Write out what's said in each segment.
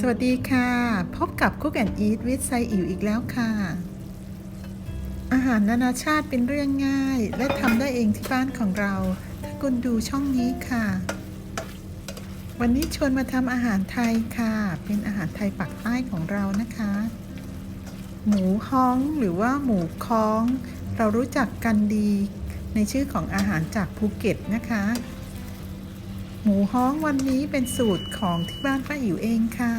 สวัสดีค่ะ พบกับ Cook and Eat with ไซอิ๋วอีกแล้วค่ะ อาหารนานาชาติเป็นเรื่องง่าย และทำได้เองที่บ้านของเรา ถ้าคุณดูช่องนี้ค่ะ วันนี้ชวนมาทำอาหารไทยค่ะ เป็นอาหารไทยปักใต้ของเรานะคะ หมูฮ้องหรือว่าหมูค้อง เรารู้จักกันดีในชื่อของอาหารจากภูเก็ตนะคะ หมูฮ้องวันนี้เป็นสูตรของที่บ้านป้าอิ๋วเองค่ะ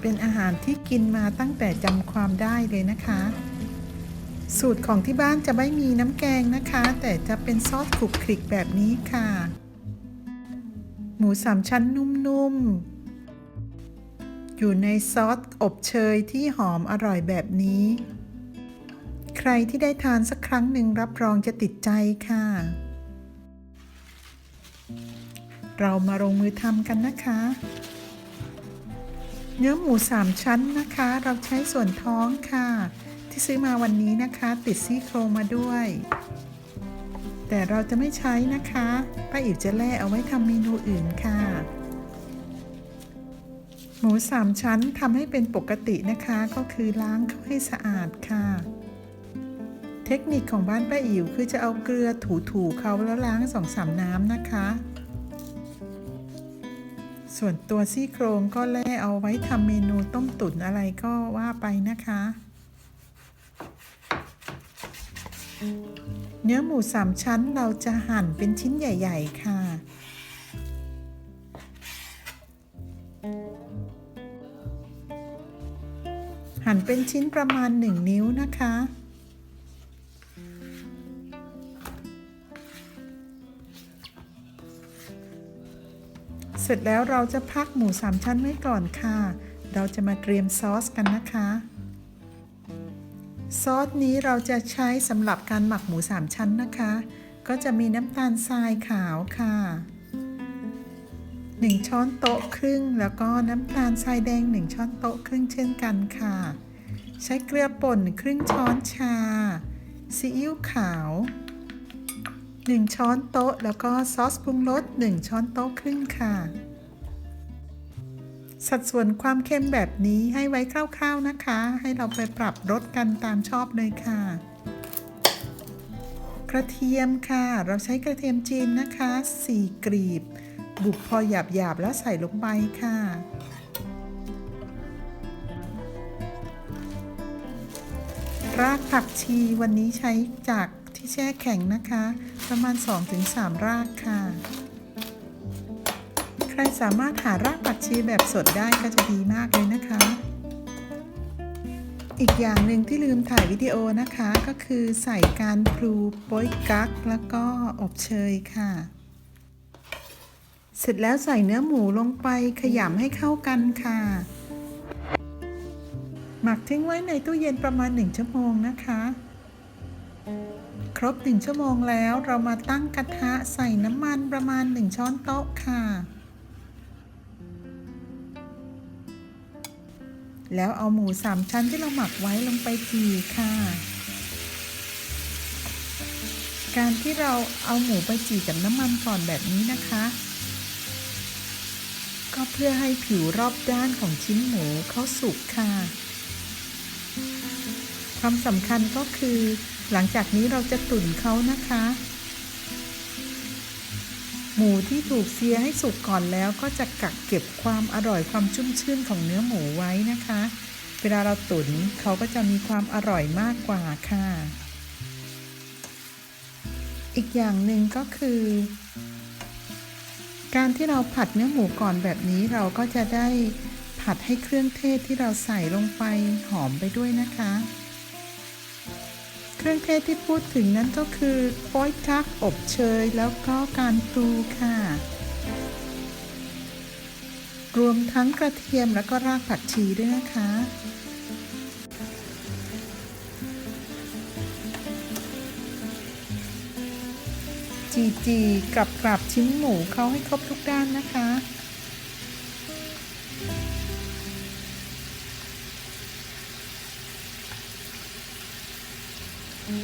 เป็นอาหารที่กินมาตั้งแต่จำความได้เลยนะคะ สูตรของที่บ้านจะไม่มีน้ำแกงนะคะ แต่จะเป็นซอสคลุกคลิกแบบนี้ค่ะ หมูสามชั้นนุ่มๆ อยู่ในซอสอบเชยที่หอมอร่อยแบบนี้ ใครที่ได้ทานสักครั้งหนึ่งรับรองจะติดใจค่ะ เรามาลงมือทำกันนะคะ เนื้อหมูสามชั้นนะคะ เราใช้ส่วนท้องค่ะ ที่ซื้อมาวันนี้นะคะ ติดซี่โครงมาด้วย แต่เราจะไม่ใช้นะคะป้าอิ๋วจะแล่เอาไว้ทำเมนูอื่นค่ะ หมูสามชั้นทำให้เป็นปกตินะคะ ก็คือล้างเขาให้สะอาดค่ะเทคนิคของบ้านป้าอิ๋วคือจะเอาเกลือถูๆเขาแล้วล้างสองสามน้ำนะคะ ส่วนตัวซี่โครงก็แล่เอาไว้ทำเมนูต้มตุ๋นอะไรก็ว่าไปนะคะ เนื้อหมูสามชั้นเราจะหั่นเป็นชิ้นใหญ่ ๆ ค่ะ หั่นเป็นชิ้นประมาณ 1 นิ้วนะคะ ร็จแล้วเราจะพักหมูสามชั้นไว้ก่อนค่ะ เราจะมาเตรียมซอสกันนะคะ ซอสนี้เราจะใช้สำหรับการหมักหมูสามชั้นนะคะ ก็จะมีน้ำตาลทรายขาวค่ะ 1 ช้อนโต๊ะครึ่ง แล้วก็น้ำตาลทรายแดง 1 ช้อนโต๊ะครึ่งเช่นกันค่ะ ใช้เกลือป่นครึ่งช้อนชาซีอิ๊วขาว 1 ช้อนโต๊ะ แล้วก็ซอสปรุงรส1 ช้อนโต๊ะครึ่งค่ะ สัดส่วนความเค็มแบบนี้ให้ไว้คร่าวๆนะคะ ให้เราไปปรับรสกันตามชอบเลยค่ะ กระเทียมค่ะ เราใช้กระเทียมจีนนะคะ4กรีบ บุกพอหยาบๆแล้วใส่ลงไปค่ะรากผักชีวันนี้ใช้จาก ที่แช่แข็งนะคะ ประมาณ 2-3 รากค่ะ ใครสามารถหารากผักชีแบบสดได้ก็จะดีมากเลยนะคะ อีกอย่างหนึ่งที่ลืมถ่ายวิดีโอนะคะ ก็คือใส่การพลูโป๊ยกั๊กแล้วก็อบเชยค่ะ เสร็จแล้วใส่เนื้อหมูลงไปขยำให้เข้ากันค่ะ หมักทิ้งไว้ในตู้เย็นประมาณ 1 ชั่วโมงนะคะ ครบ1ชั่วโมงแล้วเรามาตั้งกระทะใส่น้ำมันประมาณ 1 ช้อนโต๊ะค่ะ แล้วเอาหมูสามชั้นที่เราหมักไว้ลงไปจีค่ะ การที่เราเอาหมูไปจีกับน้ำมันก่อนแบบนี้นะคะ ก็เพื่อให้ผิวรอบด้านของชิ้นหมูเขาสุกค่ะ ความสำคัญก็คือ หลังจากนี้เราจะตุ๋นเขานะคะ หมูที่ถูกเสียให้สุกก่อนแล้วก็จะกักเก็บความอร่อยความชุ่มชื่นของเนื้อหมูไว้นะคะ เวลาเราตุ๋นเขาก็จะมีความอร่อยมากกว่าค่ะ อีกอย่างหนึ่งก็คือ การที่เราผัดเนื้อหมูก่อนแบบนี้เราก็จะได้ผัดให้เครื่องเทศที่เราใส่ลงไปหอมไปด้วยนะคะ เครื่องเทศที่พูดถึงนั้นก็คือโป๊ยกั๊กอบเชยแล้วก็การพลูค่ะ รวมทั้งกระเทียมแล้วก็รากผักชีด้วยนะคะจีจีกลับกลับชิ้นหมูเขาให้ครบทุกด้านนะคะ เม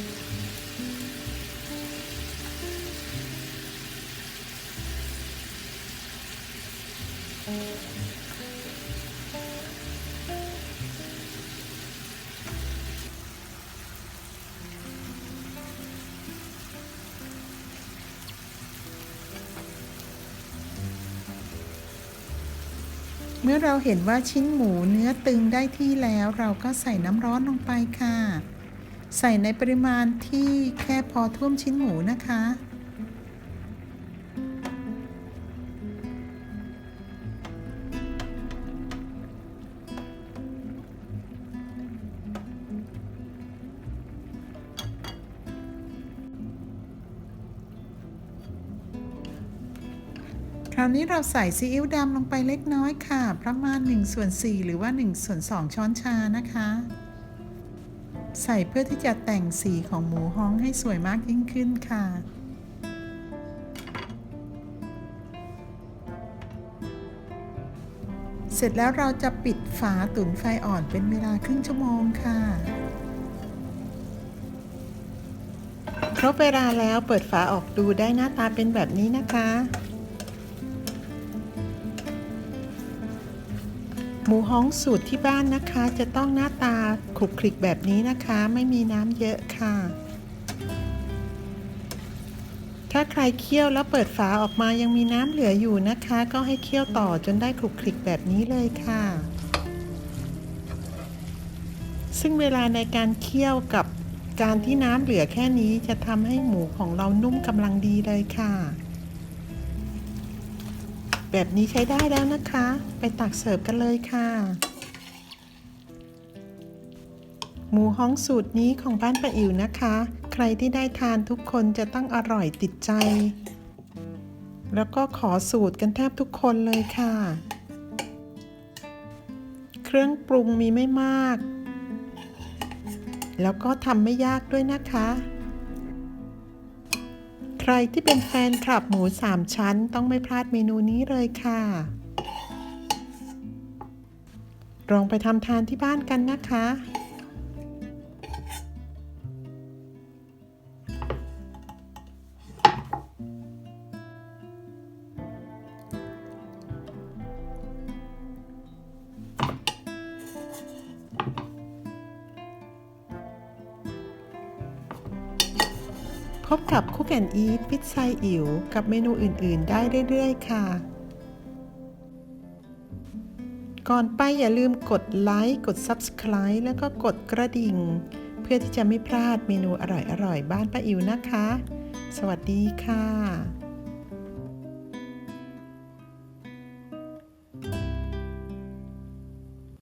ื่อเราเห็นว่าชิ้นหมูเนื้อตึงได้ที่แล้ว เราก็ใส่น้ำร้อนลงไปค่ะ ใส่ในปริมาณที่แค่พอท่วมชิ้นหมูนะคะ คราวนี้เราใส่ซีอิ๊วดำลงไปเล็กน้อยค่ะ ประมาณ1ส่วน4หรือว่า1ส่วน2ช้อนชานะคะ ใส่เพื่อที่จะแต่งสีของหมูฮ้องให้สวยมากยิ่งขึ้นค่ะ เสร็จแล้วเราจะปิดฝาตุ๋นไฟอ่อนเป็นเวลาครึ่งชั่วโมงค่ะครบเวลาแล้วเปิดฝาออกดูได้หน้าตาเป็นแบบนี้นะคะ หมูฮ้องสูตรที่บ้านนะคะ จะต้องหน้าตาขลุกคลิกแบบนี้นะคะ ไม่มีน้ำเยอะค่ะ ถ้าใครเคี่ยวแล้วเปิดฝาออกมายังมีน้ำเหลืออยู่นะคะ ก็ให้เคี่ยวต่อจนได้ขลุกคลิกแบบนี้เลยค่ะ ซึ่งเวลาในการเคี่ยวกับการที่น้ำเหลือแค่นี้จะทำให้หมูของเรานุ่มกำลังดีเลยค่ะ แบบนี้ใช้ได้แล้วนะคะ ไปตักเสิร์ฟกันเลยค่ะ หมูฮ้องสูตรนี้ของบ้านป้าอิ๋วนะคะ ใครที่ได้ทานทุกคนจะต้องอร่อยติดใจ แล้วก็ขอสูตรกันแทบทุกคนเลยค่ะ เครื่องปรุงมีไม่มาก แล้วก็ทำไม่ยากด้วยนะคะ รที่เป็นแฟนคลับหมูสามชั้น ต้องไม่พลาดเมนูนี้เลยค่ะ ลองไปทำทานที่บ้านกันนะคะ พบกับคุกแอนอีทพิซไซอิ๋วกับเมนูอื่น ๆ ได้เรื่อย ๆ ค่ะ ก่อนไปอย่าลืมกดไลค์ กด Subscribe แล้วก็กดกระดิ่ง เพื่อที่จะไม่พลาดเมนูอร่อย ๆ บ้านป้าอิ๋วนะคะ สวัสดีค่ะ